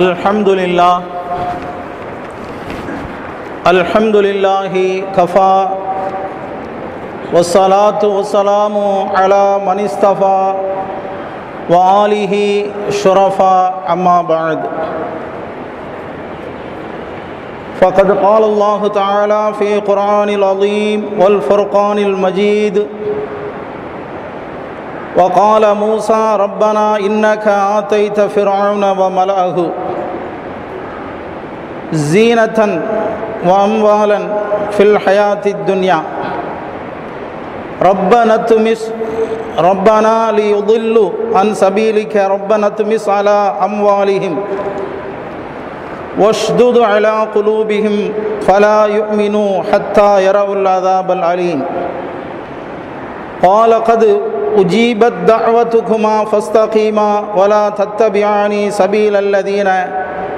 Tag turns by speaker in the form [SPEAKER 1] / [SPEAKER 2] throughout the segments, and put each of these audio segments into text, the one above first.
[SPEAKER 1] الحمد لله الحمد لله كفى والصلاة والسلام على من اصطفى وآله شرفا أما بعد. فقد قال الله تعالى في قرآن العظيم والفرقان المجيد وقال موسى ربنا إنك آتيت فرعون وملأه زينة وأموالا في الحياة الدنيا. ربنا تمس ربنا ليضلوا عن سبيلك. ربنا تمس على أموالهم. واشدد على قلوبهم. فلا يؤمنوا حتى يروا العذاب العليم قال قد أجيبت دعوتكما فاستقيما ولا تتبعاني سبيل الذين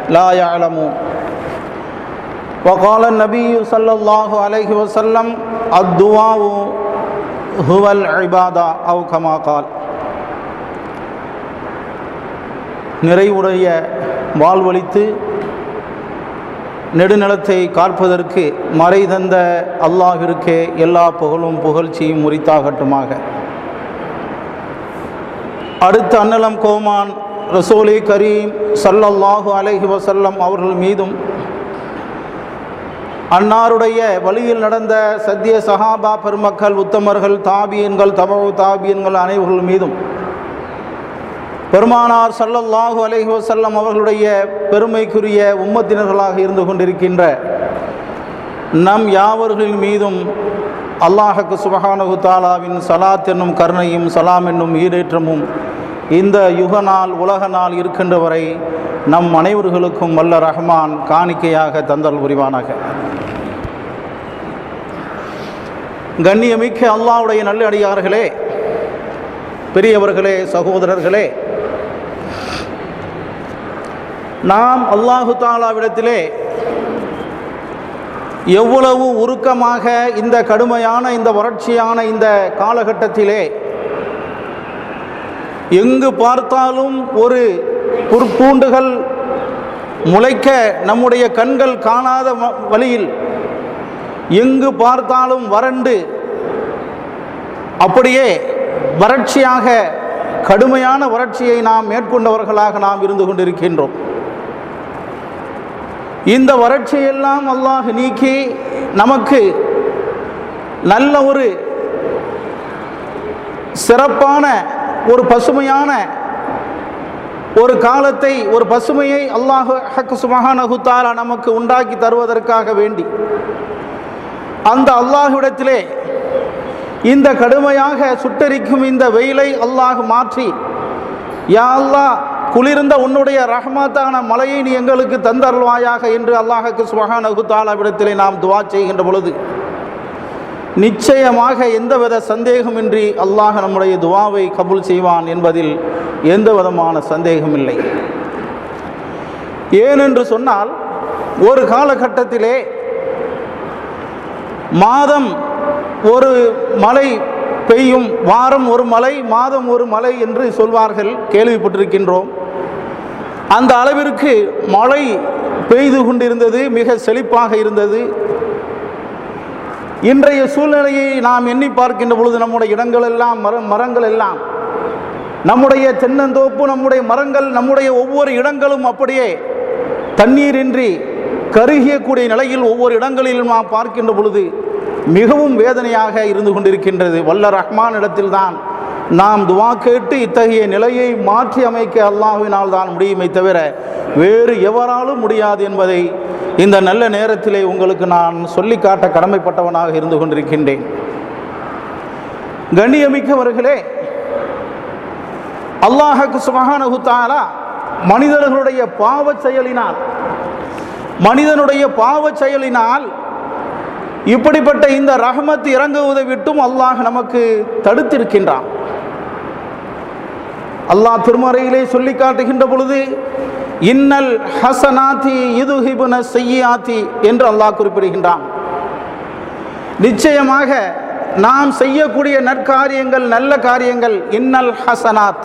[SPEAKER 1] لا يعلمون. وقال النبي صلى الله عليه وسلم الدعاء هو العبادة أو كما قال நிறைவுடைய வாழ்வழித்து நெடுநிலத்தை காற்பதற்கு மறை தந்த அல்லாஹிற்கே எல்லா புகழும் புகழ்ச்சியும் உரித்தாகட்டுமாக அடுத்த அன்னலம் கோமான் ரசூலி கரீம் சல்லல்லாஹு அலைஹி வசல்லம் அவர்கள் மீதும் அன்னாருடைய வழியில் நடந்த சத்திய சஹாபா பெருமக்கள் உத்தமர்கள் தாபியன்கள் தபவு தாபியன்கள் அனைவர்கள் மீதும் பெருமானார் சல்லல்லாஹு அலைஹி வசல்லம் அவர்களுடைய பெருமைக்குரிய உம்மத்தினர்களாக இருந்து கொண்டிருக்கின்ற நம் யாவர்களின் மீதும் அல்லாஹக்கு சுபஹானகு தாலாவின் சலாத் என்னும் கருணையும் சலாம் என்னும் ஈடேற்றமும் இந்த யுக நாள் உலக நாள் இருக்கின்ற வரை நம் அனைவர்களுக்கும் வல்ல ரஹ்மான் காணிக்கையாக தந்தல் புரிவானாக. கண்ணியமிக்க அல்லாவுடைய நல்ல அடியார்களே பெரியவர்களே சகோதரர்களே நாம் அல்லாஹு தாலாவிடத்திலே எவ்வளவு உருக்கமாக இந்த கடுமையான இந்த வறட்சியான இந்த காலகட்டத்திலே எங்கு பார்த்தாலும் ஒரு புற்பூண்டுகள் முளைக்க நம்முடைய கண்கள் காணாத வழியில் எங்கு பார்த்தாலும் வறண்டு. அப்படியே வறட்சியாக கடுமையான வறட்சியை நாம் மேற்கொண்டவர்களாக நாம் இருந்து கொண்டிருக்கின்றோம். இந்த வறட்சியெல்லாம் அல்லாஹ் நீக்கி நமக்கு நல்ல ஒரு சிறப்பான ஒரு பசுமையான ஒரு காலத்தை ஒரு பசுமையை அல்லாஹு ஹக்கு சுமஹானகுத்தாரா நமக்கு உண்டாக்கி தருவதற்காக வேண்டி. அந்த அல்லாஹுடத்திலே இந்த கடுமையாக சுட்டரிக்கும் இந்த வெயிலை அல்லாஹ் மாற்றி யா அல்லாஹ் குளிர்ந்த உன்னுடைய ரஹ்மத்தான மலையை நீ எங்களுக்கு தந்தருள்வாயாக என்று அல்லாஹுக்கு சுபஹானகு தாலாவிடத்திலே நாம் துவா செய்கின்ற பொழுது நிச்சயமாக எந்தவித சந்தேகமின்றி அல்லாஹ் நம்முடைய துவாவை கபூல் செய்வான் என்பதில் எந்த விதமான சந்தேகமில்லை. ஏனென்று சொன்னால் ஒரு காலகட்டத்திலே மாதம் ஒரு மழை பெய்யும் வாரம் ஒரு மலை மாதம் ஒரு மலை என்று சொல்வார்கள் கேள்விப்பட்டிருக்கின்றோம். அந்த அளவிற்கு மழை பெய்து கொண்டிருந்தது மிக செழிப்பாக இருந்தது. இன்றைய சூழ்நிலையை நாம் எண்ணி பார்க்கின்ற பொழுது நம்முடைய இடங்கள் எல்லாம் மர மரங்கள் எல்லாம் நம்முடைய தென்னந்தோப்பு நம்முடைய மரங்கள் நம்முடைய ஒவ்வொரு இடங்களும் அப்படியே தண்ணீரின்றி கருகியக்கூடிய நிலையில் ஒவ்வொரு இடங்களிலும் நாம் பார்க்கின்ற பொழுது மிகவும் வேதனையாக இருந்து கொண்டிருக்கின்றது. வல்ல ரஹ்மான் இடத்தில்தான் நாம் துவா கேட்டு இத்தகைய நிலையை மாற்றி அமைக்க அல்லாஹினால் தான் முடியுமே தவிர வேறு எவராலும் முடியாது என்பதை இந்த நல்ல நேரத்திலே உங்களுக்கு நான் சொல்லி காட்ட கடமைப்பட்டவனாக இருந்து கொண்டிருக்கின்றேன். கண்ணியமிக்கவர்களே அல்லாஹ சுமகானகு தாலா மனிதர்களுடைய பாவ செயலினால் மனிதனுடைய பாவ செயலினால் இப்படிப்பட்ட இந்த ரஹமத் இறங்குவதை விட்டும் அல்லாஹ் நமக்கு தடுத்திருக்கின்றான். அல்லாஹ் திருமறையிலே சொல்லி காட்டுகின்ற பொழுது இன்னல் ஹசனாத்தி இதுஹிபுன செய்யாத்தி என்று அல்லாஹ் குறிப்பிடுகின்றான். நிச்சயமாக நாம் செய்யக்கூடிய நற்காரியங்கள் நல்ல காரியங்கள் இன்னல் ஹசனாத்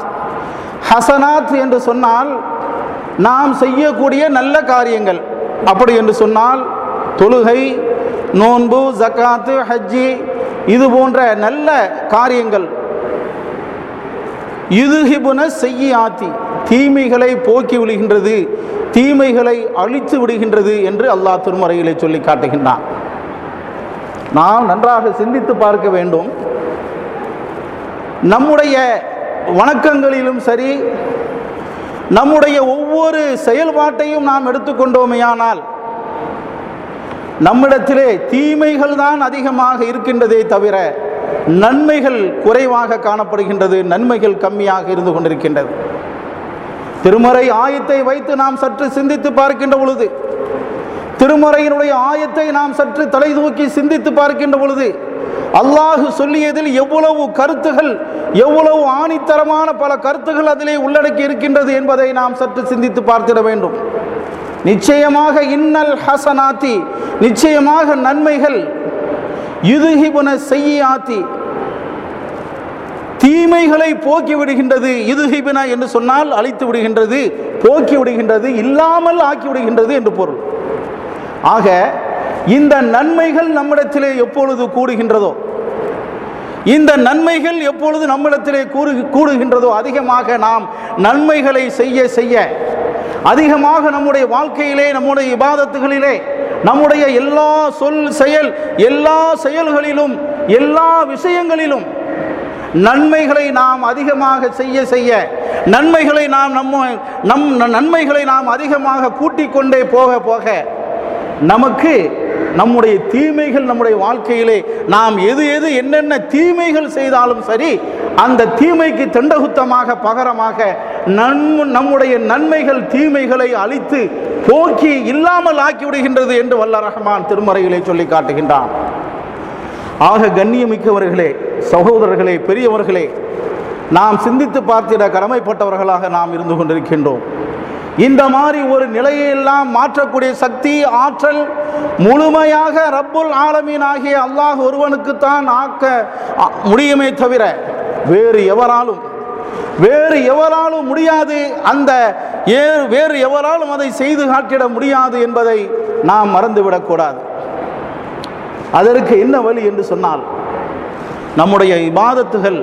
[SPEAKER 1] ஹசனாத் என்று சொன்னால் நாம் செய்யக்கூடிய நல்ல காரியங்கள் அப்படி என்று சொன்னால் தொழுகை நோன்பு ஜக்காத்து ஹஜ்ஜி இது போன்ற நல்ல காரியங்கள். இதுஹிபுன செய்ய ஆத்தி தீமைகளை போக்கி விடுகின்றது தீமைகளை அழித்து விடுகின்றது என்று அல்லாஹ் திருமறையிலே சொல்லி காட்டுகின்றான். நாம் நன்றாக சிந்தித்து பார்க்க வேண்டும். நம்முடைய வணக்கங்களிலும் சரி நம்முடைய ஒவ்வொரு செயல்பாட்டையும் நாம் எடுத்துக்கொண்டோமேயானால் நம்மிடத்திலே தீமைகள் தான் அதிகமாக இருக்கின்றதே தவிர நன்மைகள் குறைவாக காணப்படுகின்றது நன்மைகள் கம்மியாக இருந்து கொண்டிருக்கின்றது. திருமறை ஆயத்தை வைத்து நாம் சற்று சிந்தித்து பார்க்கின்ற பொழுது திருமறையினுடைய ஆயத்தை நாம் சற்று தலை தூக்கி சிந்தித்து பார்க்கின்ற பொழுது அல்லாஹு சொல்லியதில் எவ்வளவு கருத்துகள் எவ்வளவு ஆணித்தரமான பல கருத்துகள் அதிலே உள்ளடக்கி இருக்கின்றது என்பதை நாம் சற்று சிந்தித்து பார்த்திட வேண்டும். நிச்சயமாக இன்னல் ஹசனாத்தி நிச்சயமாக நன்மைகள். யுதுஹிபுன செய்யாத்தி தீமைகளை போக்கி விடுகின்றது. இதுஹிபின என்று சொன்னால் அழித்து விடுகின்றது போக்கி விடுகின்றது இல்லாமல் ஆக்கி விடுகின்றது என்று பொருள். ஆக இந்த நன்மைகள் நம்மிடத்திலே எப்பொழுது கூடுகின்றதோ இந்த நன்மைகள் எப்பொழுது நம்மிடத்திலே கூறு கூடுகின்றதோ அதிகமாக நாம் நன்மைகளை செய்ய செய்ய அதிகமாக நம்முடைய வாழ்க்கையிலே நம்முடைய இபாதத்துகளிலே நம்முடைய எல்லா சொல் செயல் எல்லா செயல்களிலும் எல்லா விஷயங்களிலும் நன்மைகளை நாம் அதிகமாக செய்ய செய்ய நன்மைகளை நாம் நம்ம நம் நன்மைகளை நாம் அதிகமாக கூட்டிக் கொண்டே போக போக நமக்கு நம்முடைய தீமைகள் நம்முடைய வாழ்க்கையிலே நாம் எது எது என்னென்ன தீமைகள் செய்தாலும் சரி அந்த தீமைக்கு தண்டகுத்தமாக பகரமாக நன் நம்முடைய நன்மைகள் தீமைகளை அழித்து போக்கி இல்லாமல் ஆக்கி விடுகின்றது என்று வல்ல ரஹமான் திருமறையிலே சொல்லி காட்டுகின்றான். ஆக கண்ணியமிக்கவர்களே சகோதரர்களே பெரியவர்களே நாம் சிந்தித்து பார்த்திட கடமைப்பட்டவர்களாக நாம் இருந்து கொண்டிருக்கின்றோம். இந்த மாதிரி ஒரு நிலையெல்லாம் மாற்றக்கூடிய சக்தி ஆற்றல் முழுமையாக ரப்புல் ஆலமீன் ஆகிய அல்லாஹ் ஒருவனுக்குத்தான் ஆக்க முடியுமே தவிர வேறு எவராலும் வேறு எவராலும் முடியாது. அந்த ஏ வேறு எவராலும் அதை செய்து காட்டிட முடியாது என்பதை நாம் மறந்துவிடக்கூடாது அதற்கு என்ன வழி என்று சொன்னால் நம்முடைய இபாதத்துகள்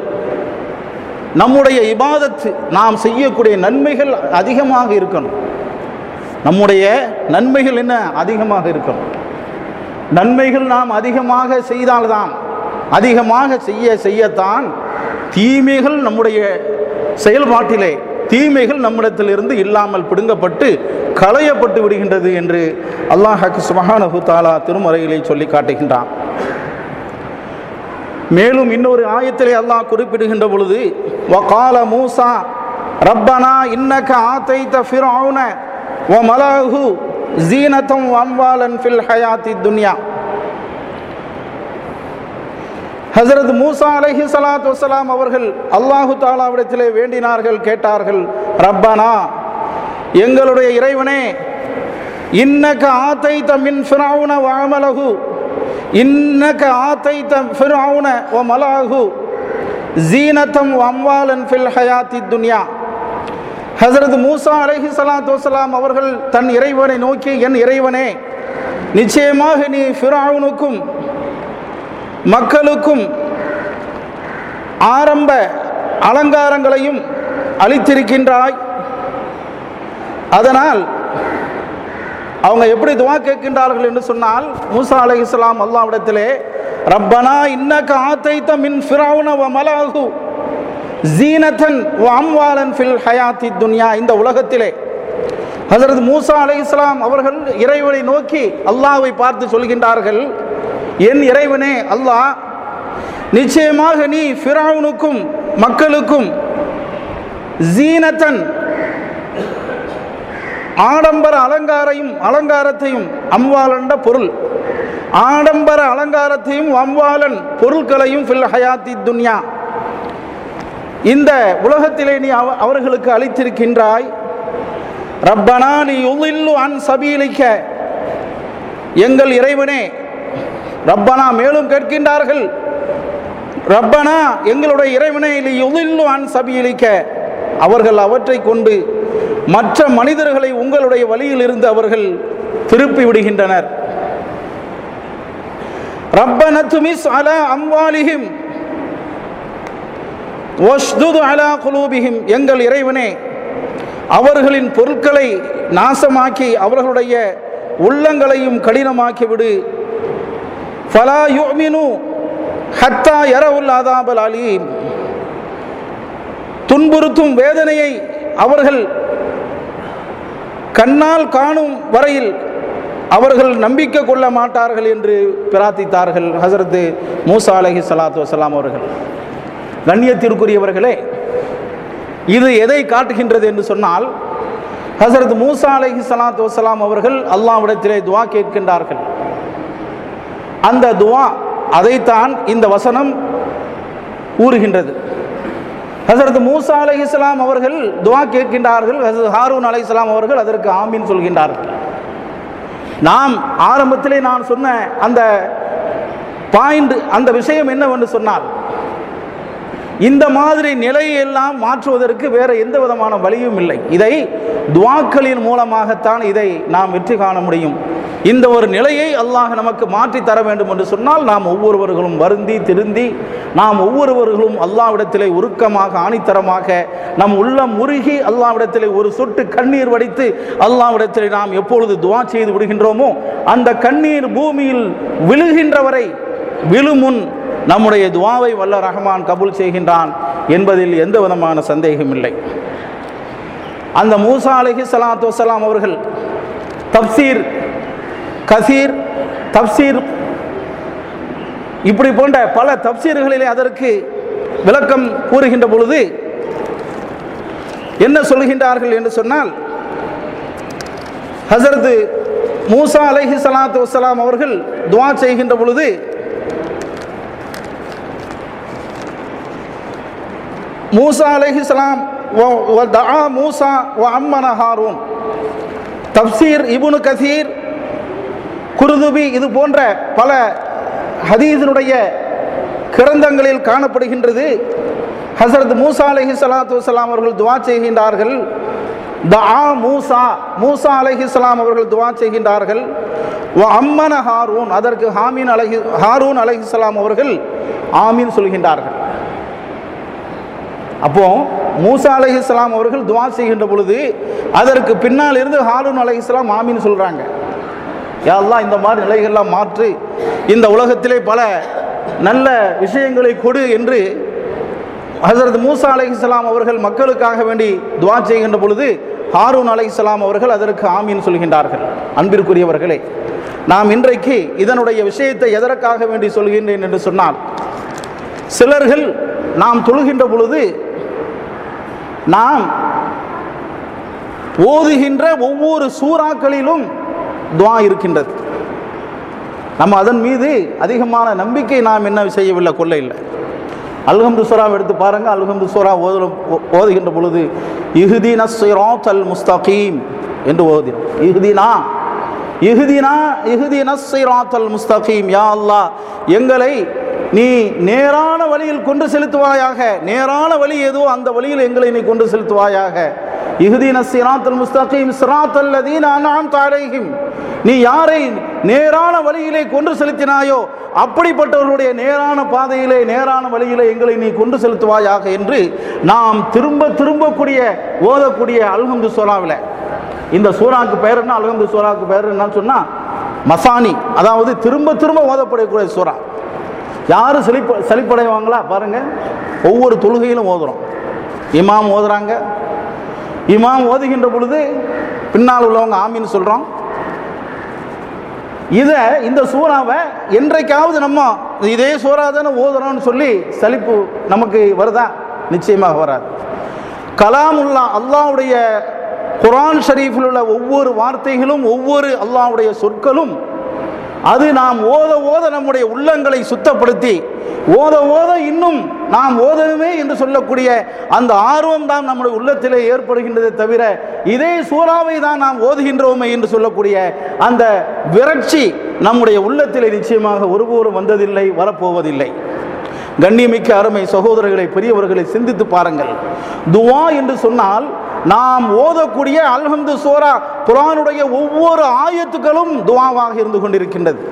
[SPEAKER 1] நம்முடைய இபாதத்து நாம் செய்யக்கூடிய நன்மைகள் அதிகமாக இருக்கணும். நம்முடைய நன்மைகள் என்ன? அதிகமாக இருக்கணும். நன்மைகள் நாம் அதிகமாக செய்தால்தான் அதிகமாக செய்ய செய்யத்தான் தீமைகள் நம்முடைய செயல்பாட்டிலே தீமைகள் நம்மிடத்திலிருந்து இல்லாமல் பிடுங்கப்பட்டு களையப்பட்டு விடுகின்றது என்று அல்லாஹ் சுபஹானஹு தாலா திருமறையிலே சொல்லி காட்டுகின்றான். மேலும் இன்னொரு ஆயத்திலே அல்லாஹ் குறிப்பிடுகின்ற பொழுது வகால மூசா ரப்பனா இன்னக ஆத்தைத ஃபிரௌன வ மலஹு ஜீனத்தம் வம்வாலன் ஃபில் ஹயாத்தி துன்யா. ஹசரத் மூசா அலஹி சலாத் வசலாம் அவர்கள் அல்லாஹு தாலாவிடத்திலே வேண்டினார்கள் கேட்டார்கள் ரப்பனா எங்களுடைய இறைவனே இன்னக ஆத்தைத மின் ஃபிரௌன வ இன்னக ஆத்தைத்த ஃபிரௌன ஓ மலாஹு ஜீனத்தம் அம்வாலன் ஃபில் ஹயாத்தி துன்யா. ஹசரத் மூசா அலைஹி ஸலாத்து வஸலாம் அவர்கள் தன் இறைவனை நோக்கி என் இறைவனே நிச்சயமாக நீ ஃபிரௌனுக்கும் மக்களுக்கும் ஆரம்ப அலங்காரங்களையும் அளித்திருக்கின்றாய். அதனால் அவங்க எப்படி துவா கேட்கின்றார்கள் என்று சொன்னால் மூசா அலை இஸ்லாம் அல்லாவிடத்திலே ரப்பனா இன்னக ஆத்தைத்த மின் ஃபிராவுன வ மலாஹு ஜீனத்தன் வ அம்வாலன் ஃபில் ஹயாத்தி துன்யா. இந்த உலகத்திலே ஹசரத் மூசா அலை இஸ்லாம் அவர்கள் இறைவனை நோக்கி அல்லாவை பார்த்து சொல்கின்றார்கள் என் இறைவனே அல்லாஹ் நிச்சயமாக நீ ஃபிராவுனுக்கும் மக்களுக்கும் ஜீனத்தன் ஆடம்பர அலங்காரையும் அலங்காரத்தையும் அம்வாலண்ட பொருள். ஆடம்பர அலங்காரத்தையும் அம்வாலன் பொருட்களையும் ஃபில் ஹயாத்தி துன்யா இந்த உலகத்திலே நீ அவ- அவர்களுக்கு அளித்திருக்கின்றாய். ரப்பனா நீ உளில்லு அன் சபீலிக்க. எங்கள் இறைவனே ரப்பனா மேலும் கேட்கின்றார்கள். ரப்பனா எங்களுடைய இறைவனை உதில்லு அன் சபீலிக்க. அவர்கள் அவற்றை கொண்டு மற்ற மனிதர்களை உங்களுடைய வழியில் இருந்து அவர்கள் திருப்பி விடுகின்றனர். ரப்பன துமிஸ் அலா அம்வாலிஹிம். வஷ்துது அலா குலூபிஹிம். எங்கள் இறைவனே அவர்களின் பொருட்களை நாசமாக்கி அவர்களுடைய உள்ளங்களையும் கடினமாக்கிவிடு ஃபலா யுமினு ஹத்தா யரவுல் ஆதாபல் அலீம். துன்புறுத்தும் வேதனையை அவர்கள் கண்ணால் காணும் வரையில் அவர்கள் நம்பிக்கை கொள்ள மாட்டார்கள் என்று பிரார்த்தித்தார்கள் ஹசரத்து மூசா அலஹி சலாத்து வசலாம் அவர்கள். கண்ணியத்திற்குரியவர்களே இது எதை காட்டுகின்றது என்று சொன்னால் ஹசரத் மூசா அலஹி சலாத்து வசலாம் அவர்கள் அல்லாவிடத்திலே துவா கேட்கின்றார்கள். அந்த துவா அதைத்தான் இந்த வசனம் ஊறுகின்றது ஹசரத் மூசா அலை இஸ்லாம் அவர்கள் துவா கேட்கின்றார்கள். ஹசரத் ஹாரூன் அலை இஸ்லாம் அவர்கள் அதற்கு ஆமீன் சொல்கின்றார்கள். நாம் ஆரம்பத்திலே நான் சொன்ன அந்த பாயிண்ட் அந்த விஷயம் என்னவென்று சொன்னால் இந்த மாதிரி நிலையெல்லாம் மாற்றுவதற்கு வேறு எந்த விதமான வழியும் இல்லை. இதை துவாக்களின் மூலமாகத்தான் இதை நாம் வெற்றி காண முடியும். இந்த ஒரு நிலையை அல்லாஹ் நமக்கு மாற்றி தர வேண்டும் என்று சொன்னால் நாம் ஒவ்வொருவர்களும் வருந்தி திருந்தி நாம் ஒவ்வொருவர்களும் அல்லாவிடத்திலே உருக்கமாக ஆணித்தரமாக நம் உள்ளம் உருகி அல்லாவிடத்திலே ஒரு சொட்டு கண்ணீர் வடித்து அல்லாவிடத்திலே நாம் எப்பொழுது துவா செய்து விடுகின்றோமோ அந்த கண்ணீர் பூமியில் விழுகின்றவரை விழுமுன் நம்முடைய துவாவை வல்ல ரஹ்மான் கபூல் செய்கின்றான் என்பதில் எந்த விதமான சந்தேகம் இல்லை. அந்த மூசா அலஹி சலாத்து வசலாம் அவர்கள் தப்சீர் கசீர் தப்சீர் இப்படி போன்ற பல தப்சீர்களிலே அதற்கு விளக்கம் கூறுகின்ற பொழுது என்ன சொல்கின்றார்கள் என்று சொன்னால் ஹசரத் மூசா அலஹி சலாத்து வசலாம் அவர்கள் துவா செய்கின்ற பொழுது மூசா அலைஹிஸ்லாம் மூசா வ அம்மன ஹாரூன். தப்சீர் இபுனு கசீர் குருதுபி இது போன்ற பல ஹதீஸினுடைய கிரந்தங்களில் காணப்படுகின்றது. ஹசரத் மூசா அலஹி சலாத்து வலாம் அவர்கள் துவா செய்கின்றார்கள். தஆ மூசா மூசா அலைஹிஸ்ஸலாம் அவர்கள் துவா செய்கின்றார்கள். ஓ அம்மன ஹாரூன் அதற்கு ஹாமீன் அலஹி ஹாரூன் அலைஹிஸ்ஸலாம் அவர்கள் ஆமீன் சொல்கின்றார்கள். அப்போ மூசா அலைஹிஸ்ஸலாம் அவர்கள் துவா செய்கின்ற பொழுது அதற்கு பின்னால் இருந்து ஹாரூன் அலைஹிஸ்ஸலாம் ஆமீன் சொல்றாங்க. யா இந்த மாதிரி நிலைகள்லாம் மாற்று. இந்த உலகத்திலே பல நல்ல விஷயங்களை கொடு என்று ஹசரத் மூசா அலைஹிஸ்ஸலாம் அவர்கள் மக்களுக்காக வேண்டி துவா செய்கின்ற பொழுது ஹாரூன் அலைஹிஸ்ஸலாம் அவர்கள் அதற்கு ஆமீன் சொல்கின்றார்கள். அன்பிற்குரியவர்களே நாம் இன்றைக்கு இதனுடைய விஷயத்தை எதற்காக வேண்டி சொல்கின்றேன் என்று சொன்னால் சிலர்கள் நாம் தொழுகின்ற பொழுது நாம் ஓதுகின்ற ஒவ்வொரு சூறாக்களிலும் துவா இருக்கின்றது. நம்ம அதன் மீது அதிகமான நம்பிக்கை நாம் என்ன செய்யவில்லை? கொள்ள இல்லை. அல்ஹம்து சூராவை எடுத்து பாருங்க. அல்ஹம்து சூறா ஓது ஓதுகின்ற பொழுது இஹுதீன சிராத் அல் முஸ்தகீம் என்று ஓதினோம். இஹுதீனா இஹுதீனா இஹுதீன சிராத் அல் முஸ்தகீம் யா அல்லாஹ் எங்களை நீ நேரான வழியில் கொண்டு செலுத்துவாயாக. நேரான வழி ஏதோ அந்த வழியில் எங்களை நீ கொண்டு செலுத்துவாயாக. இஹுதீன சிராத்தல் முஸ்தகீம் சிராத்தல் லதீன அன்அம்த அலைஹிம். நீ யாரை நேரான வழியிலே கொண்டு செலுத்தினாயோ அப்படிப்பட்டவர்களுடைய நேரான பாதையிலே நேரான வழியிலே எங்களை நீ கொண்டு செலுத்துவாயாக என்று நாம் திரும்ப திரும்பக்கூடிய ஓதக்கூடிய அல்ஹம்து சோலாவில். இந்த சூறாக்கு பெயர் என்ன? அல்ஹம்து சூறாக்கு பெயர் என்னன்னு சொன்னால் மசானி. அதாவது திரும்ப திரும்ப ஓதப்படக்கூடிய சூறா. யாரும் செழிப்ப செழிப்படைவாங்களா பாருங்க. ஒவ்வொரு தொழுகையிலும் ஓதுறோம். இமாம் ஓதுறாங்க. இமாம் ஓதுகின்ற பொழுது பின்னால் உள்ளவங்க ஆமின்னு சொல்கிறோம் இதை இந்த சூறாவை என்றைக்காவது நம்ம இதே சூறா தானே ஓதுறோம்னு சொல்லி சலிப்பு நமக்கு வருதா? நிச்சயமாக வராது. கலாமுல்லா அல்லாவுடைய குரான் ஷரீஃபில் உள்ள ஒவ்வொரு வார்த்தைகளும் ஒவ்வொரு அல்லாவுடைய சொற்களும் அது நாம் ஓத ஓத நம்முடைய உள்ளங்களை சுத்தப்படுத்தி ஓத ஓத இன்னும் நாம் ஓதணுமே என்று சொல்லக்கூடிய அந்த ஆர்வம் தான் நம்முடைய உள்ளத்திலே ஏற்படுகின்றதே தவிர இதே சூறாவை தான் நாம் ஓதுகின்றோமே என்று சொல்லக்கூடிய அந்த விரட்சி நம்முடைய உள்ளத்திலே நிச்சயமாக ஒருபோரும் வந்ததில்லை வரப்போவதில்லை. கண்ணியமிக்க அருமை சகோதரர்களை பெரியவர்களை சிந்தித்து பாருங்கள். துவா என்று சொன்னால் நாம் ஓதக்கூடிய அல்ஹம்து சோரா குரானுடைய ஒவ்வொரு ஆயத்துக்களும் துவாவாக இருந்து கொண்டிருக்கின்றது.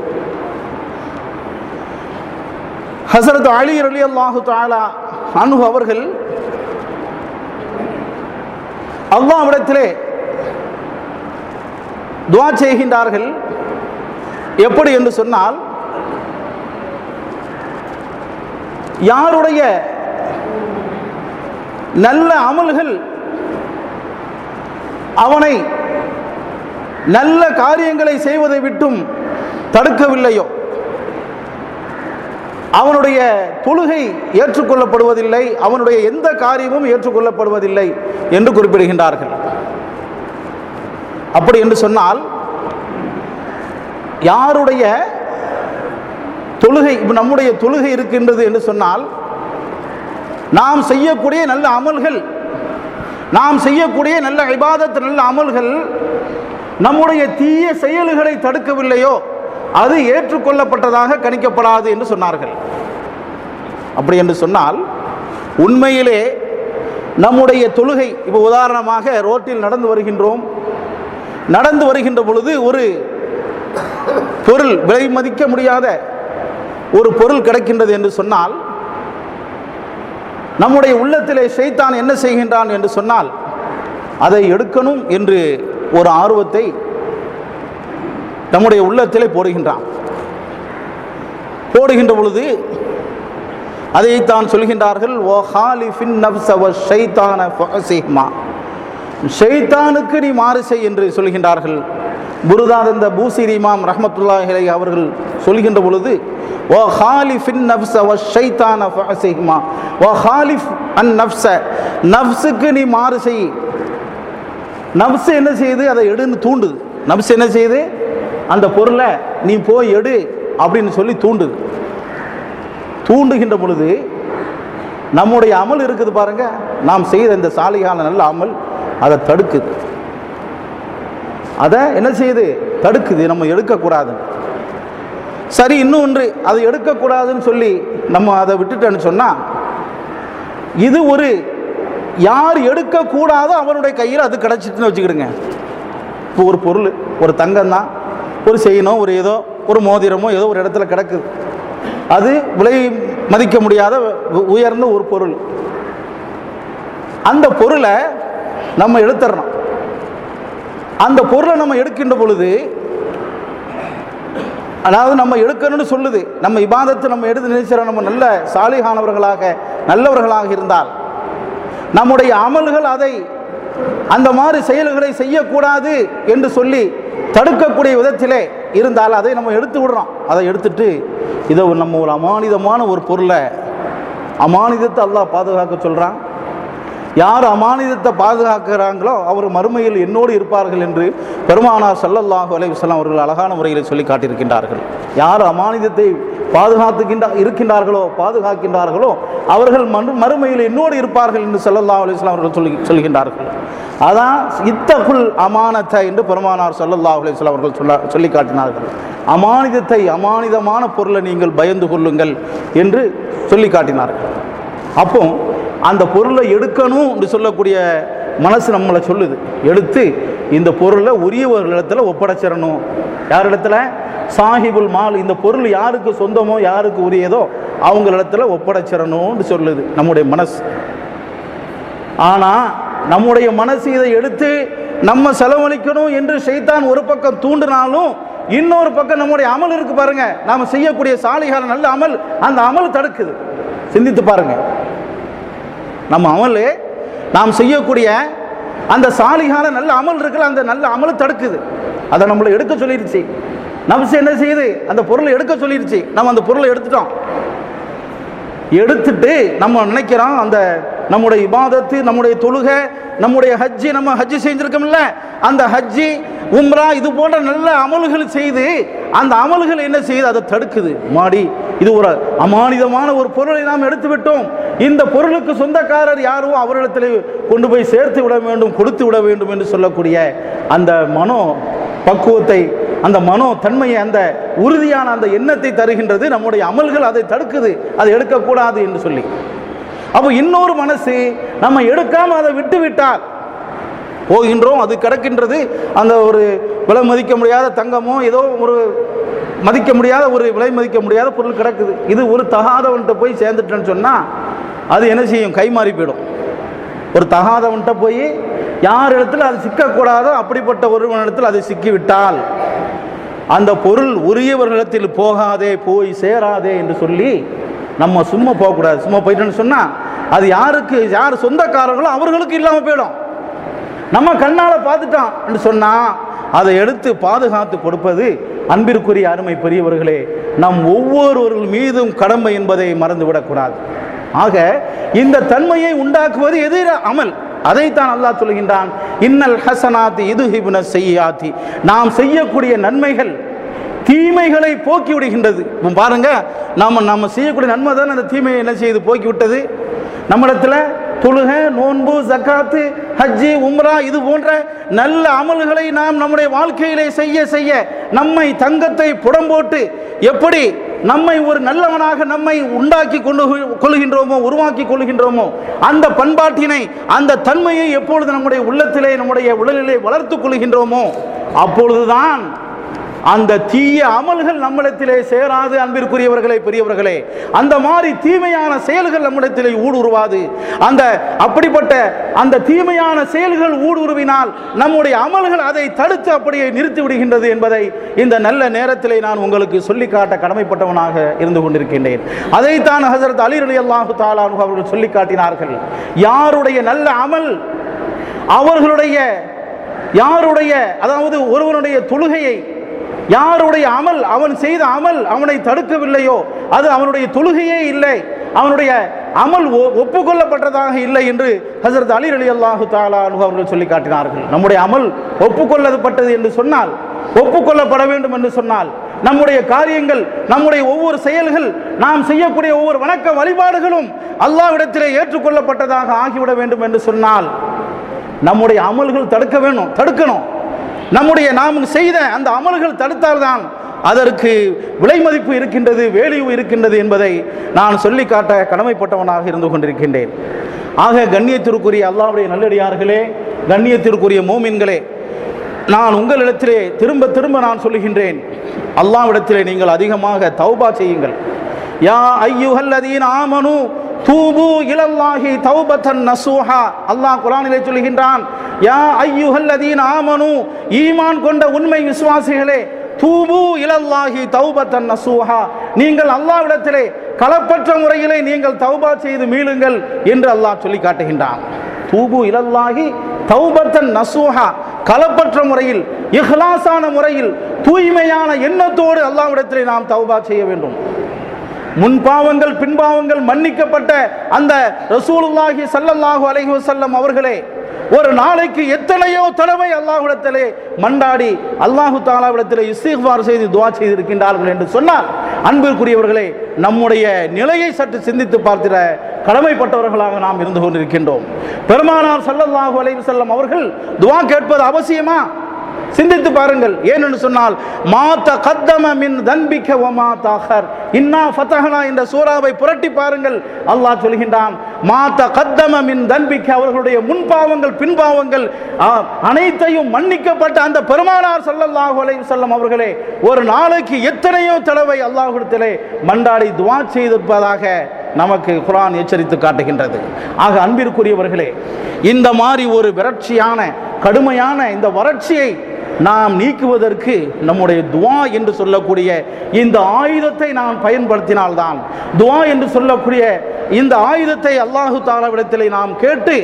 [SPEAKER 1] ஹசரத் அலி அலி அல்லாஹு தாலா அனு அவர்கள் அல்லாவிடத்திலே துவா செய்கின்றார்கள். எப்படி என்று சொன்னால் யாருடைய நல்ல அமல்கள் அவனை நல்ல காரியங்களை செய்வதை விட்டும் தடுக்கவில்லையோ? அவனுடைய தொழுகை ஏற்றுக்கொள்ளப்படுவதில்லை அவனுடைய எந்த காரியமும் ஏற்றுக்கொள்ளப்படுவதில்லை என்று குறிப்பிடுகின்றார்கள். அப்படி என்று சொன்னால் யாருடைய தொழுகை இப்போ நம்முடைய தொழுகை இருக்கின்றது என்று சொன்னால் நாம் செய்யக்கூடிய நல்ல அமல்கள் நாம் செய்யக்கூடிய நல்ல இபாதத் நல்ல அமல்கள் நம்முடைய தீய செயல்களை தடுக்கவில்லையோ அது ஏற்றுக்கொள்ளப்பட்டதாக கணிக்கப்படாது என்று சொன்னார்கள். அப்படி என்று சொன்னால் உண்மையிலே நம்முடைய தொழுகை இப்போ உதாரணமாக ரோட்டில் நடந்து வருகின்றோம். நடந்து வருகின்ற பொழுது ஒரு பொருள் விலை மதிக்க முடியாத ஒரு பொருள் கிடைக்கின்றது என்று சொன்னால் நம்முடைய உள்ளத்திலே ஷைத்தான் என்ன செய்கின்றான் என்று சொன்னால் அதை எடுக்கணும் என்று ஒரு ஆர்வத்தை நம்முடைய உள்ளத்திலே போடுகின்றான். போடுகின்ற பொழுது அதைத்தான் சொல்கின்றார்கள் ஓ ஹாலிஃபின் நப்ஸ வ ஷைத்தான ஷைத்தானுக்கு நீ மாறு செய் என்று சொல்கின்றார்கள். குருதானந்த பூசிரி இமாம் அவர்கள் சொல்கின்ற பொழுது ஓ ஹாலிஃபின் நப்ஸ வ ஷைத்தான ஃபஹசிஹ்மா ஓ ஹாலிஃப் அன் நஃப்ஸ நஃப்ஸுக்கு நீ மாறு செய். நஃப்ஸ் என்ன செய்யுது? அதை எடுன்னு தூண்டுது. நஃப்ஸ் என்ன செய்யுது? அந்த பொருளை நீ போய் எடு அப்படின்னு சொல்லி தூண்டுது. தூண்டுகின்ற பொழுது நம்முடைய அமல் இருக்குது பாருங்க. நாம் செய்த இந்த சாலையான நல்ல அமல் அதை தடுக்குது. அதை என்ன செய்யுது? தடுக்குது. நம்ம எடுக்கக்கூடாது சரி இன்னும் ஒன்று அதை எடுக்கக்கூடாதுன்னு சொல்லி நம்ம அதை விட்டுட்டேன்னு சொன்னால் இது ஒரு யார் எடுக்கக்கூடாதோ அவனுடைய கையில் அது கிடச்சிட்டுன்னு வச்சுக்கிடுங்க. இப்போ ஒரு பொருள் ஒரு தங்கம் தான் ஒரு செயினோ ஒரு ஏதோ ஒரு மோதிரமோ ஏதோ ஒரு இடத்துல கிடக்குது. அது விலை மதிக்க முடியாத உ- உயர்ந்த ஒரு பொருள். அந்த பொருளை நம்ம எடுத்துடணும் அந்த பொருளை நம்ம எடுக்கின்ற பொழுது அதாவது நம்ம எடுக்கணும்னு சொல்லுது நம்ம இபாதத்தை நம்ம எடுத்து நினைச்சிட நம்ம நல்ல சாலிகானவர்களாக நல்லவர்களாக இருந்தால் நம்முடைய அமல்கள் அதை அந்த மாதிரி செயல்களை செய்யக்கூடாது என்று சொல்லி தடுக்கக்கூடிய விதத்திலே இருந்தால் அதை நம்ம எடுத்து விடுறோம். அதை எடுத்துட்டு இதை நம்ம ஒரு அமானிதமான ஒரு பொருளை அமானிதத்தை அல்லாஹ் பாதுகாக்க சொல்கிறான் யார் அமானிதத்தை பாதுகாக்கிறாங்களோ அவர் மறுமையில் என்னோடு இருப்பார்கள் என்று பெருமானார் சல்லல்லாஹு அலைஹி அவர்கள் அழகான முறையில் சொல்லி காட்டியிருக்கின்றார்கள். யார் அமானிதத்தை பாதுகாத்துக்கின்ற இருக்கின்றார்களோ பாதுகாக்கின்றார்களோ அவர்கள் மறு மறுமையில் என்னோடு இருப்பார்கள் என்று ஸல்லல்லாஹு அலைஹி அவர்கள் சொல்லி சொல்கின்றார்கள். அதான் இத்தகுல் அமானத்தை என்று பெருமானார் சல்லல்லா அலைஹி அவர்கள் சொல்ல சொல்லி காட்டினார்கள். அமானிதத்தை அமானிதமான பொருளை நீங்கள் பயந்து கொள்ளுங்கள் என்று சொல்லி காட்டினார்கள். அப்போ அந்த பொருளை எடுக்கணும் என்று சொல்லக்கூடிய மனசு நம்மளை சொல்லுது. எடுத்து இந்த பொருளை உரியவர்களிடத்தில் ஒப்படைச்சிடணும். யார் இடத்துல? சாஹிபுல் மால். இந்த பொருள் யாருக்கு சொந்தமோ யாருக்கு உரியதோ அவங்களிடத்துல ஒப்படைச்சிடணும்னு சொல்லுது நம்முடைய மனசு. ஆனால் நம்முடைய மனசு இதை எடுத்து நம்ம செலவழிக்கணும் என்று செய்தான் ஒரு பக்கம் தூண்டினாலும் இன்னொரு பக்கம் நம்முடைய அமல் இருக்கு பாருங்க. நாம செய்யக்கூடிய சாலிகால நல்ல அமல் அந்த அமல் தடுக்குது. சிந்தித்து பாருங்க. நம்ம அமல் நாம் செய்யக்கூடிய அந்த சாலிகால நல்ல அமல் இருக்குல்ல அந்த நல்ல அமலை தடுக்குது. அதை நம்மளை எடுக்க சொல்லிருச்சு. நம்சு என்ன செய்யுது? அந்த பொருளை எடுக்க சொல்லிருச்சு. நம்ம அந்த பொருளை எடுத்துட்டோம். எடுத்துட்டு நம்ம நினைக்கிறோம் அந்த நம்முடைய இபாதத்து நம்முடைய தொழுகை நம்முடைய ஹஜ்ஜி நம்ம ஹஜ்ஜி செஞ்சிருக்கோம்ல அந்த ஹஜ்ஜி உம்ரா இது போன்ற நல்ல அமல்கள் செய்து அந்த அமல்கள் என்ன செய்யுது அதை தடுக்குது. மாடி இது ஒரு அமானிதமான ஒரு பொருளை நாம் எடுத்து விட்டோம் இந்த பொருளுக்கு சொந்தக்காரர் யாரோ அவரிடத்தில் கொண்டு போய் சேர்த்து விட வேண்டும் கொடுத்து விட வேண்டும் என்று சொல்லக்கூடிய அந்த மனோ பக்குவத்தை அந்த மனோ தன்மையை அந்த உறுதியான அந்த எண்ணத்தை தருகின்றது. நம்முடைய அமல்கள் அதை தடுக்குது அதை எடுக்கக்கூடாது என்று சொல்லி. அப்போ இன்னொரு மனசு நம்ம எடுக்காமல் அதை விட்டு விட்டால் போகின்றோம் அது கிடக்கின்றது. அந்த ஒரு விலை மதிக்க முடியாத தங்கமோ ஏதோ ஒரு மதிக்க முடியாத ஒரு விலை மதிக்க முடியாத பொருள் கிடக்குது. இது ஒரு தகாதவன்கிட்ட போய் சேர்ந்துட்டேன்னு சொன்னால் அது என்ன செய்யும்? கை மாறி போயிடும். ஒரு தகாதவன்கிட்ட போய் யார் இடத்துல அது சிக்கக்கூடாதோ அப்படிப்பட்ட ஒருவனிடத்தில் அது சிக்கிவிட்டால் அந்த பொருள் உரியவர்களிடத்தில் போகாதே போய் சேராதே என்று சொல்லி நம்ம சும்மா போகக்கூடாது சும்மா போயிட்டோன்னு சொன்னால் அது யாருக்கு யார் சொந்தக்காரர்களோ அவர்களுக்கு இல்லாமல் போயிடும். நம்ம கண்ணால் பார்த்துட்டோம் என்று சொன்னால் அதை எடுத்து பாதுகாத்து கொடுப்பது அன்பிற்குரிய அருமை பெரியவர்களே நம் ஒவ்வொருவர்கள் மீதும் கடமை என்பதை மறந்துவிடக்கூடாது ஆக இந்த தன்மையை உண்டாக்குவது எதிர அமல். அதைத்தான் அல்லாஹ் சொல்கின்றான் இன்னல் ஹசனாத்தி இது ஹிபுன செய்யாத்தி. நாம் செய்யக்கூடிய நன்மைகள் தீமைகளை போக்கி விடுகின்றது. இப்போ பாருங்க நாம நம்ம செய்யக்கூடிய நன்மை தான் அந்த தீமையை என்ன செய்து போக்கி விட்டது? நம்மிடத்துல தொழுக நோன்பு ஜக்காத்து ஹஜ்ஜி உம்ரா இது போன்ற நல்ல அமல்களை நாம் நம்முடைய வாழ்க்கையிலே செய்ய செய்ய நம்மை தங்கத்தை புடம்போட்டு எப்படி நம்மை ஒரு நல்லவனாக நம்மை உண்டாக்கி கொண்டு கொள்கின்றோமோ உருவாக்கி கொள்கின்றோமோ அந்த பண்பாட்டினை அந்த தன்மையை எப்பொழுது நம்முடைய உள்ளத்திலே நம்முடைய உடலிலே வளர்த்துக் கொள்கின்றோமோ அப்பொழுதுதான் அந்த தீய அமல்கள் நம்மிடத்திலே சேராது அன்பிற்குரியவர்களே பெரியவர்களே. அந்த மாதிரி தீமையான செயல்கள் நம்மிடத்திலே ஊடுருவாது. அந்த அப்படிப்பட்ட அந்த தீமையான செயல்கள் ஊடுருவினால் நம்முடைய அமல்கள் அதை தடுத்து அப்படியே நிறுத்தி விடுகின்றது என்பதை இந்த நல்ல நேரத்திலே நான் உங்களுக்கு சொல்லிக்காட்ட கடமைப்பட்டவனாக இருந்து கொண்டிருக்கின்றேன். அதைத்தான் ஹசரத் அலி அலி அல்லாஹு தாலானு அவர்கள் சொல்லி காட்டினார்கள் யாருடைய நல்ல அமல் அவர்களுடைய யாருடைய அதாவது ஒருவனுடைய தொழுகையை யாருடைய அமல் அவன் செய்த அமல் அவனை தடுக்கவில்லையோ? அது அவனுடைய தொழுகையே இல்லை. அவனுடைய அமல் ஒ- ஒப்புக்கொள்ளப்பட்டதாக இல்லை என்று ஹசரத் அலி அலி அல்லாஹு தாலா அவர்கள் சொல்லி காட்டினார்கள். நம்முடைய அமல் ஒப்புக்கொள்ளப்பட்டது என்று சொன்னால் ஒப்புக்கொள்ளப்பட வேண்டும் என்று சொன்னால் நம்முடைய காரியங்கள் நம்முடைய ஒவ்வொரு செயல்கள் நாம் செய்யக்கூடிய ஒவ்வொரு வணக்க வழிபாடுகளும் அல்லாவிடத்திலே ஏற்றுக்கொள்ளப்பட்டதாக ஆகிவிட வேண்டும் என்று சொன்னால் நம்முடைய அமல்கள் தடுக்க வேணும் தடுக்கணும். நம்முடைய நாம் செய்த அந்த அமல்கள் தடுத்தால்தான் அதற்கு விலை மதிப்பு இருக்கின்றது வேல்யூ இருக்கின்றது என்பதை நான் சொல்லி காட்ட கடமைப்பட்டவனாக இருந்து கொண்டிருக்கின்றேன். ஆக கண்ணியத்திற்குரிய அல்லாவுடைய நல்லடியார்களே கண்ணியத்திற்குரிய மோமின்களே நான் உங்களிடத்திலே திரும்ப திரும்ப நான் சொல்லுகின்றேன். அல்லாவிடத்திலே நீங்கள் அதிகமாக தௌபா செய்யுங்கள். யா ஐயுஹல்லதீன ஆமனு தூபு இலல்லாஹி தௌபத்தன் நசூஹா. அல்லாஹ் குரானிலே சொல்கின்றான் யா ஐயுஹல்லதீன் ஆமனு. ஈமான் கொண்ட உண்மை விசுவாசிகளே தூபு இலல்லாஹி தௌபத்தன் நசூஹா. நீங்கள் அல்லாஹ்விடத்திலே களப்பற்ற முறையிலே நீங்கள் தௌபா செய்து மீளுங்கள் என்று அல்லாஹ் சொல்லி காட்டுகின்றான். தூபு இலல்லாஹி தௌபத்தன் நசூஹா. களப்பற்ற முறையில் இஹ்லாசான முறையில் தூய்மையான எண்ணத்தோடு அல்லாஹ்விடத்திலே நாம் தௌபா செய்ய வேண்டும். முன் பாவங்கள் பின் மன்னிக்கப்பட்ட அந்த ரசூலுல்லாஹி ஸல்லல்லாஹு அலைஹி வஸல்லம் அவர்களே ஒரு நாளைக்கு எத்தனையோ தடவை அல்லாஹுடத்திலே மண்டாடி அல்லாஹு தாலாவிடத்திலே இஸ்திக்பார் செய்து துவா செய்திருக்கின்றார்கள் என்று சொன்னால் அன்பிற்குரியவர்களே நம்முடைய நிலையை சற்று சிந்தித்து பார்த்திட கடமைப்பட்டவர்களாக நாம் இருந்து கொண்டிருக்கின்றோம். பெருமானார் சல்லல்லாஹு அலைவு செல்லம் அவர்கள் துவா கேட்பது அவசியமா? சிந்தித்து பாருங்கள். ஏனென்று சொன்னால் மாத்த கத்தம மின் தன்பிக்க வமா தாஹர். இன்னா ஃபத்தஹனா என்ற சூறாவை புரட்டி பாருங்கள். அல்லாஹ் சொல்கின்றான் மாத்த கத்தம மின் தன்பிக்க. அவர்களுடைய முன்பாவங்கள் பின்பாவங்கள் அனைத்தையும் மன்னிக்கப்பட்ட அந்த பெருமானார் ஸல்லல்லாஹு அலைஹி அவர்களே ஒரு நாளைக்கு எத்தனையோ தடவை அல்லாஹுடத்திலே மண்டாடி துவா செய்திருப்பதாக நமக்கு குரான் எச்சரித்து காட்டுகின்றது. ஆக அன்பிற்குரியவர்களே இந்த மாதிரி ஒரு வறட்சியான கடுமையான இந்த வறட்சியை நாம் நீக்குவதற்கு நம்முடைய துவா என்று சொல்லக்கூடிய இந்த ஆயுதத்தை நாம் பயன்படுத்தினால்தான் துவா என்று சொல்லக்கூடிய இந்த ஆயுதத்தை அல்லாஹு தாலாவிடத்திலே நாம் கேட்டு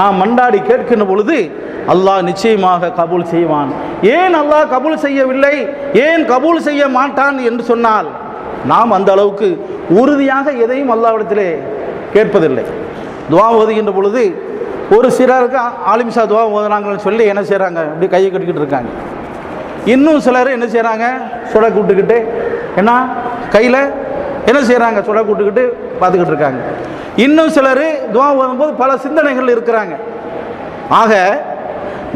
[SPEAKER 1] நாம் மண்டாடி கேட்கின்ற பொழுது அல்லாஹ் நிச்சயமாக கபூல் செய்வான். ஏன் அல்லாஹ் கபூல் செய்யவில்லை? ஏன் கபூல் செய்ய மாட்டான் என்று சொன்னால் நாம் அந்த அளவுக்கு உறுதியாக எதையும் அல்லாவிடத்திலே கேட்பதில்லை. துவா ஓதுகின்ற பொழுது ஒரு சிலருக்கு ஆலிம்சா துவா ஓதுனாங்கன்னு சொல்லி என்ன செய்கிறாங்க இப்படி கையை கட்டிக்கிட்டு இருக்காங்க. இன்னும் சிலர் என்ன செய்கிறாங்க சுட கூட்டுக்கிட்டு என்ன? கையில் என்ன செய்கிறாங்க சுட கூட்டுக்கிட்டு பார்த்துக்கிட்டு இருக்காங்க. இன்னும் சிலர் துவா ஓதும்போது பல சிந்தனைகள் இருக்கிறாங்க. ஆக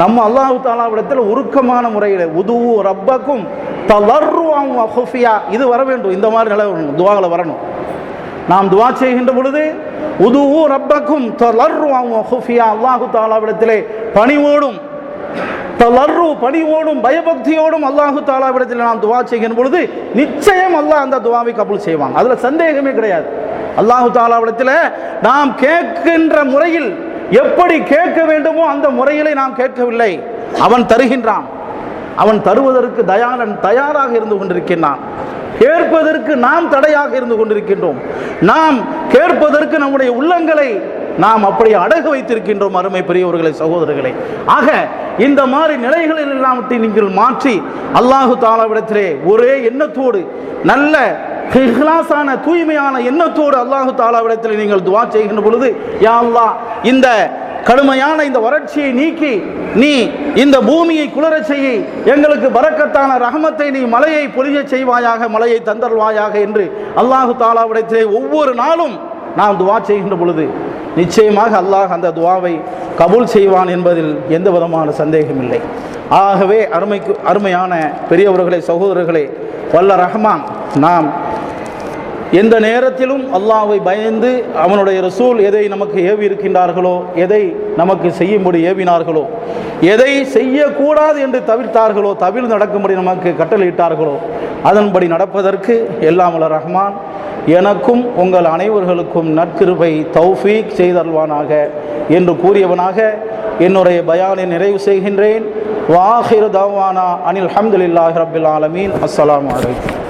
[SPEAKER 1] நம்ம அல்லாஹு தாலாவிடத்தில் உருக்கமான முறையில் உதுவு ரப்பக்கும் தலர்ருவாம் ஹுஃபியா. இது வர வேண்டும். இந்த மாதிரி நிலை துவாவில் வரணும். நாம் துவா செய்கின்ற பொழுது உதுவு ரப்பக்கும் தலர்ருவாம் வஹுஃபியா அல்லாஹு தாலாவிடத்திலே பணிவோடும் தளர்வு பணிவோடும் பயபக்தியோடும் அல்லாஹு தாலாவிடத்தில் நாம் துவா செய்கின்ற பொழுது நிச்சயம் அல்லாஹ் அந்த துவாவை கபூல் செய்வான். அதில் சந்தேகமே கிடையாது. அல்லாஹு தாலாவிடத்தில் நாம் கேட்கின்ற முறையில் எப்படி கேட்க வேண்டுமோ அந்த முறையிலே நாம் கேட்கவில்லை. அவன் தருகின்றான். அவன் தருவதற்கு தயாரன் தயாராக இருந்து கொண்டிருக்கின்றான். கேட்பதற்கு நாம் தடையாக இருந்து கொண்டிருக்கின்றோம். நாம் கேட்பதற்கு நம்முடைய உள்ளங்களை நாம் அப்படி அடகு வைத்திருக்கின்றோம் அருமை பெரியவர்களை சகோதரர்களை. ஆக இந்த மாதிரி நிலைகளில் எல்லாவற்றையும் நீங்கள் மாற்றி அல்லாஹு தாலாவிடத்திலே ஒரே எண்ணத்தோடு நல்ல இஹ்லாஸான தூய்மையான எண்ணத்தோடு அல்லாஹு தாலாவிடத்தில் நீங்கள் துவா செய்கின்ற பொழுது யா அல்லா இந்த கடுமையான இந்த வறட்சியை நீக்கி நீ இந்த பூமியை குளிரச் செய்ய எங்களுக்கு பறக்கத்தான ரஹமத்தை நீ மலையை பொழியச் செய்வாயாக மலையை தந்தருவாயாக என்று அல்லாஹு தாலாவிடத்திலே ஒவ்வொரு நாளும் நாம் துவா செய்கின்ற பொழுது நிச்சயமாக அல்லாஹ் அந்த துவாவை கபூல் செய்வான் என்பதில் எந்த விதமான சந்தேகம் இல்லை. ஆகவே அருமைக்கு அருமையான பெரியவர்களே சகோதரர்களே வல்ல ரஹ்மான் நாம் எந்த நேரத்திலும் அல்லாவை பயந்து அவனுடைய ரசூல் எதை நமக்கு ஏவி இருக்கின்றார்களோ எதை நமக்கு செய்யும்படி ஏவினார்களோ எதை செய்யக்கூடாது என்று தவிர்த்தார்களோ தவிர் நடக்கும்படி நமக்கு கட்டளையிட்டார்களோ அதன்படி நடப்பதற்கு எல்லாம் வல்ல ரஹ்மான். எனக்கும் உங்கள் அனைவர்களுக்கும் நற்கிருபை தௌஃபீக் செய்தல்வானாக என்று கூறியவனாக என்னுடைய பயானை நிறைவு செய்கின்றேன். வாஹிர் தவானா அனில் அஹமதுல்லாஹி ரபில் ஆலமீன். அஸ்லாம் வலைக்கம்